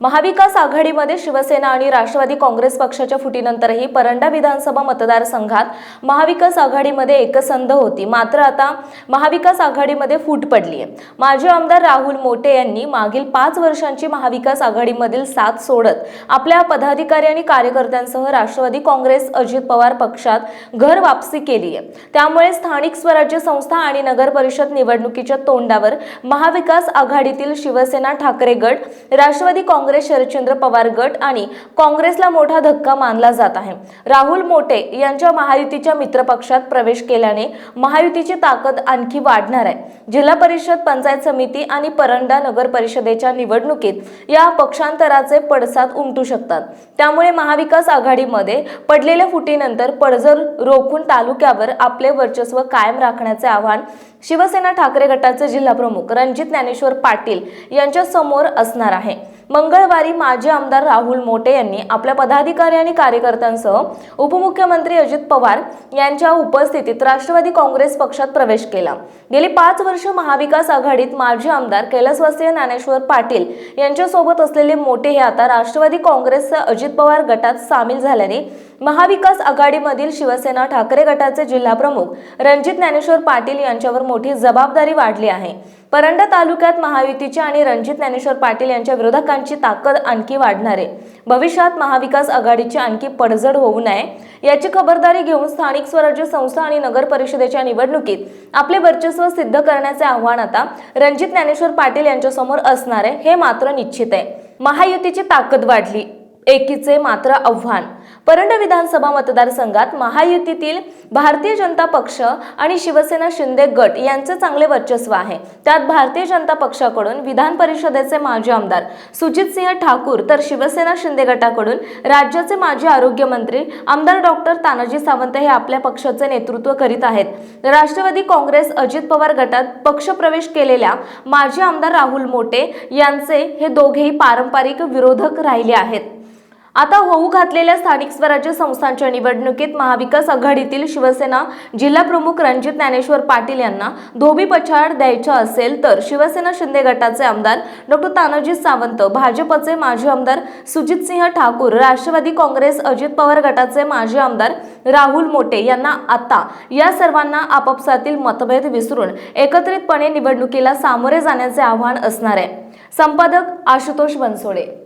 महाविकास आघाडीमध्ये शिवसेना आणि राष्ट्रवादी काँग्रेस पक्षाच्या फुटीनंतरही परंडा विधानसभा मतदारसंघात महाविकास आघाडीमध्ये एकसंध होती. मात्र आता महाविकास आघाडीमध्ये फूट पडली आहे माजी आमदार राहुल मोटे यांनी मागील पाच वर्षांची महाविकास आघाडीमधील साथ सोडत आपल्या पदाधिकारी आणि कार्यकर्त्यांसह राष्ट्रवादी काँग्रेस अजित पवार पक्षात घर वापसी केली आहे त्यामुळे स्थानिक स्वराज्य संस्था आणि नगर परिषद निवडणुकीच्या तोंडावर महाविकास आघाडीतील शिवसेना ठाकरे गट राष्ट्रवादी काँग्रेस शरदचंद्र पवार गट आणि काँग्रेसला मोठा धक्का मानला जात आहे. राहुल मोटे यांच्या महायुतीच्या मित्रपक्षात प्रवेश केल्याने महायुतीची ताकद आणखी वाढणार आहे. जिल्हा परिषद पंचायत समिती आणि परंडा नगर परिषदेच्या निवडणुकीत या पक्षांतराचे पडसाद उमटू शकतात. त्यामुळे महाविकास आघाडीमध्ये पडलेल्या फुटीनंतर पडझर रोखून तालुक्यावर आपले वर्चस्व कायम राखण्याचे आव्हान शिवसेना ठाकरे गटाचे जिल्हाप्रमुख रणजित ज्ञानेश्वर पाटील यांच्या समोर असणार आहे. मंगळवारी माजी आमदार राहुल मोटे यांनी आपल्या पदाधिकारी आणि कार्यकर्त्यांसह उपमुख्यमंत्री अजित पवार यांच्या उपस्थितीत राष्ट्रवादी काँग्रेस पक्षात प्रवेश केला. गेली पाच वर्ष महाविकास आघाडीत माजी आमदार कैलासवासीय ज्ञानेश्वर पाटील यांच्यासोबत असलेले मोटे हे आता राष्ट्रवादी काँग्रेसच्या अजित पवार गटात सामील झाल्याने महाविकास आघाडीमधील शिवसेना ठाकरे गटाचे जिल्हाप्रमुख रणजित ज्ञानेश्वर पाटील यांच्यावर मोठी जबाबदारी वाढली आहे. परंडा तालुक्यात महायुतीची आणि रणजित ज्ञानेश्वर पाटील यांच्या विरोधकांची ताकद आणखी वाढणार. आहे भविष्यात महाविकास आघाडीची आणखी पडझड होऊ नये याची खबरदारी घेऊन स्थानिक स्वराज्य संस्था आणि नगर परिषदेच्या निवडणुकीत आपले वर्चस्व सिद्ध करण्याचे आव्हान आता रणजित ज्ञानेश्वर पाटील यांच्यासमोर असणार आहे हे मात्र निश्चित आहे. महायुतीची ताकद वाढली. एकीचे मात्र आव्हान. परंड विधानसभा मतदारसंघात महायुतीतील भारतीय जनता पक्ष आणि शिवसेना शिंदे गट यांचे चांगले वर्चस्व आहे. त्यात भारतीय जनता पक्षाकडून विधान परिषदेचे माजी आमदार सुजित सिंह ठाकूर तर शिवसेना शिंदे गटाकडून राज्याचे माजी आरोग्यमंत्री आमदार डॉक्टर तानाजी सावंत हे आपल्या पक्षाचे नेतृत्व करीत आहेत. राष्ट्रवादी काँग्रेस अजित पवार गटात पक्षप्रवेश केलेल्या माजी आमदार राहुल मोटे यांचे हे दोघेही पारंपरिक विरोधक राहिले आहेत. आता होऊ घातलेल्या स्थानिक स्वराज्य संस्थांच्या निवडणुकीत महाविकास आघाडीतील शिवसेना जिल्हाप्रमुख रणजित ज्ञानेश्वर पाटील यांना धोबी पछाड द्यायचा असेल तर शिवसेना शिंदे गटाचे आमदार डॉक्टर तानाजी सावंत भाजपचे माजी आमदार सुजितसिंह ठाकूर राष्ट्रवादी काँग्रेस अजित पवार गटाचे माजी आमदार राहुल मोटे यांना आता या सर्वांना आपापसातील मतभेद विसरून एकत्रितपणे निवडणुकीला सामोरे जाण्याचे आव्हान असणार आहे. संपादक आशुतोष बनसोडे